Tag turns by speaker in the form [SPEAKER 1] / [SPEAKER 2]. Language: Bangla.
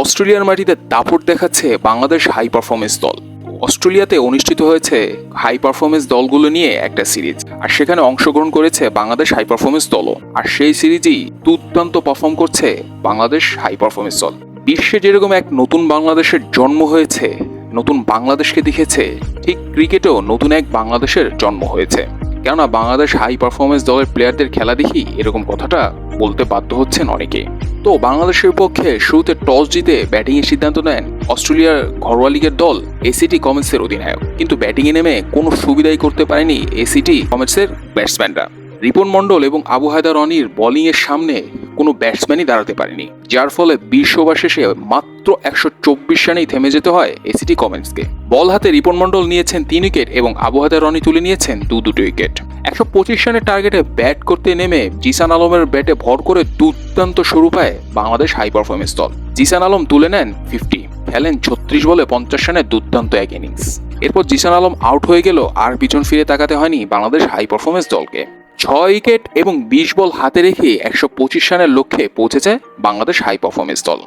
[SPEAKER 1] অস্ট্রেলিয়ার মাটিতে দাপট দেখাচ্ছে বাংলাদেশ হাই পারফরমেন্স দল। অস্ট্রেলিয়াতে অনুষ্ঠিত হয়েছে হাই পারফরমেন্স দলগুলো নিয়ে একটা সিরিজ, আর সেখানে অংশগ্রহণ করেছে বাংলাদেশ হাই পারফরমেন্স দলও, আর সেই সিরিজেই দুর্দান্ত পারফর্ম করছে বাংলাদেশ হাই পারফরমেন্স দল। বিশ্বে যেরকম এক নতুন বাংলাদেশের জন্ম হয়েছে, নতুন বাংলাদেশকে দেখেছে, ঠিক ক্রিকেটেও নতুন এক বাংলাদেশের জন্ম হয়েছে। কেননা বাংলাদেশ হাই পারফরমেন্স দলের প্লেয়ারদের খেলা দেখি এরকম কথাটা বলতে বাধ্য হচ্ছেন অনেকে। তো বাংলাদেশের পক্ষে শুরুতে টস জিতে ব্যাটিংয়ের সিদ্ধান্ত নেন অস্ট্রেলিয়ার ঘরোয়া লীগের দল এসিটি কমেন্সের অধিনায়ক। কিন্তু ব্যাটিংয়ে নেমে কোনো সুবিধাই করতে পারেনি এসিটি কমেন্সের ব্যাটসম্যানরা। রিপন মণ্ডল এবং আবু হায়দার রনির বোলিংয়ের সামনে কোনো ব্যাটসম্যানই দাঁড়াতে পারেনি, যার ফলে বিশ ওভার শেষে মাত্র একশো চব্বিশ রানেই থেমে যেতে হয় এসিটি কমেন্সকে। বল হাতে রিপন মণ্ডল নিয়েছেন তিন উইকেট এবং আবু হায়দার রনি তুলে নিয়েছেন দু দুটো উইকেট। একশো পঁচিশ রানের টার্গেটে ব্যাট করতে নেমে জিসান আলমের ব্যাটে ভর করে দুর্দান্ত শুরু পায় বাংলাদেশ হাই পারফরমেন্স দল। জিসান আলম তুলে নেন ফিফটি খেলেন ছত্রিশ বলে পঞ্চাশ রানের দুর্দান্ত এক ইনিংস এরপর জিসান আলম আউট হয়ে গেল আর পিছন ফিরে তাকাতে হয়নি বাংলাদেশ হাই পারফরমেন্স দলকে। ছয় উইকেট এবং বিশ বল হাতে রেখে একশো পঁচিশ রানের লক্ষ্যে পৌঁছেছে বাংলাদেশ হাই পারফরমেন্স দল।